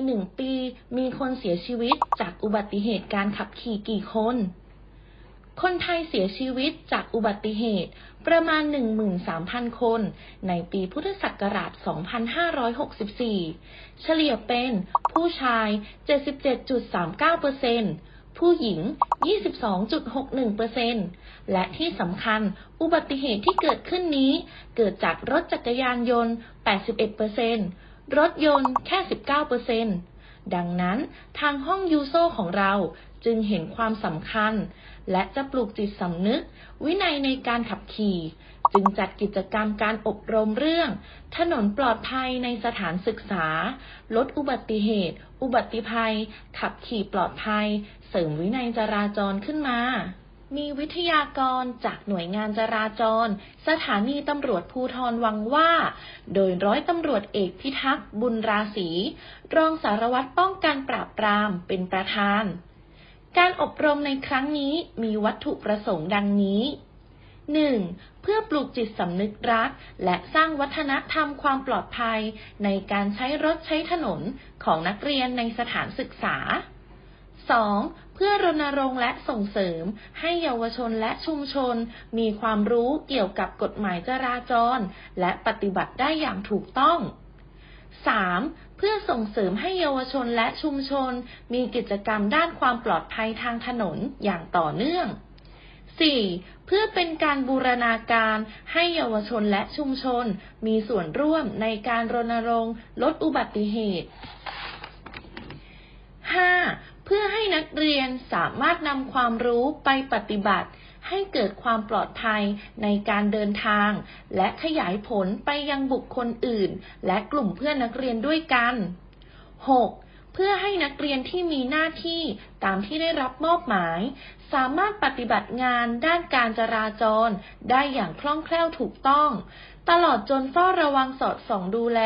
ในหนึ่งปี มีคนเสียชีวิตจากอุบัติเหตุการขับขี่กี่คน คนไทยเสียชีวิตจากอุบัติเหตุประมาณ 13,000 คน ในปีพุทธศักราช 2564 เฉลี่ยเป็นผู้ชาย 77.39%ผู้หญิง 22.61%และที่สำคัญอุบัติเหตุที่เกิดขึ้นนี้ เกิดจากรถจักรยานยนต์ 81% รถยนต์แค่ 19%ดังนั้นทางห้องยูโซของเราจึงเห็นความสำคัญ และจะปลูกจิตสำนึก วินัยในการขับขี่ จึงจัดกิจกรรมการอบรมเรื่อง ถนนปลอดภัยในสถานศึกษา ลดอุบัติเหตุ อุบัติภัย ขับขี่ปลอดภัย เสริมวินัยจราจรขึ้นมา มีวิทยากรจากหน่วยงานจราจร สถานีตำรวจภูทรวังว่า โดยร้อยตำรวจเอกพิทักษ์บุญราศีรองสารวัตรป้องกันปราบปรามเป็นประธาน การอบรมในครั้งนี้มีวัตถุประสงค์ดังนี้ 1. เพื่อปลูกจิตสำนึกรัก และสร้างวัฒนธรรมความปลอดภัย ในการใช้รถใช้ถนนของนักเรียนในสถานศึกษา 2. เพื่อรณรงค์และส่งเสริมให้เยาวชนและชุมชน มีความรู้เกี่ยวกับกฎหมายจราจร และปฏิบัติได้อย่างถูกต้อง 3. เพื่อส่งเสริมให้เยาวชนและชุมชน มีกิจกรรมด้านความปลอดภัยทางถนนอย่างต่อเนื่อง 4. เพื่อเป็นการบูรณาการให้เยาวชนและชุมชน มีส่วนร่วมในการรณรงค์ลดอุบัติเหตุ 5. เพื่อให้ นักเรียนสามารถนำความรู้ไปปฏิบัติ ให้เกิดความปลอดภัยในการเดินทาง และขยายผลไปยังบุคคลอื่น และกลุ่มเพื่อนนักเรียนด้วยกัน 6. เพื่อให้นักเรียนที่มีหน้าที่ตามที่ได้รับมอบหมาย สามารถปฏิบัติงานด้านการจราจร ได้อย่างคล่องแคล่วถูกต้อง ตลอดจนเฝ้าระวังสอดส่องดูแล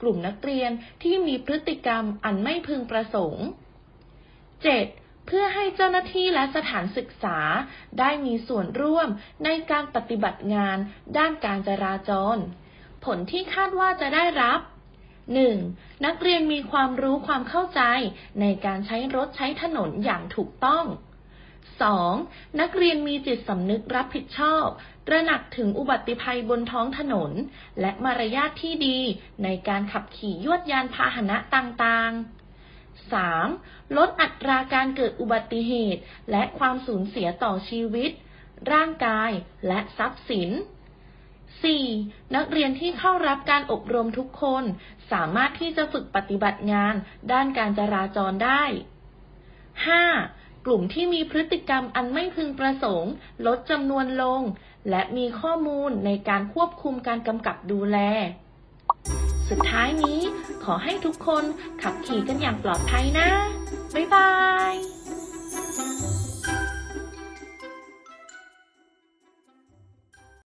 กลุ่มนักเรียนที่มีพฤติกรรมอันไม่พึงประสงค์ 7. เพื่อให้เจ้าหน้าที่และสถานศึกษา ได้มีส่วนร่วมในการปฏิบัติงานด้านการจราจร ผลที่คาดว่าจะได้รับ 1. นักเรียนมีความรู้ความเข้าใจในการใช้รถใช้ถนนอย่างถูกต้อง 2. นักเรียนมีจิตสำนึกรับผิดชอบ ตระหนักถึงอุบัติภัยบนท้องถนน และมารยาทที่ดีในการขับขี่ยวดยานพาหนะต่างๆ 3. ลดอัตราการเกิดอุบัติเหตุ และความสูญเสียต่อชีวิต ร่างกายและทรัพย์สิน 4. นักเรียนที่เข้ารับการอบรมทุกคน สามารถที่จะฝึกปฏิบัติงาน ด้านการจราจรได้ 5. กลุ่มที่มีพฤติกรรมอันไม่พึงประสงค์ ลดจำนวนลง และมีข้อมูลในการควบคุมการกำกับดูแล สุดท้ายนี้ขอให้ทุกคนขับขี่กันอย่างปลอดภัยนะ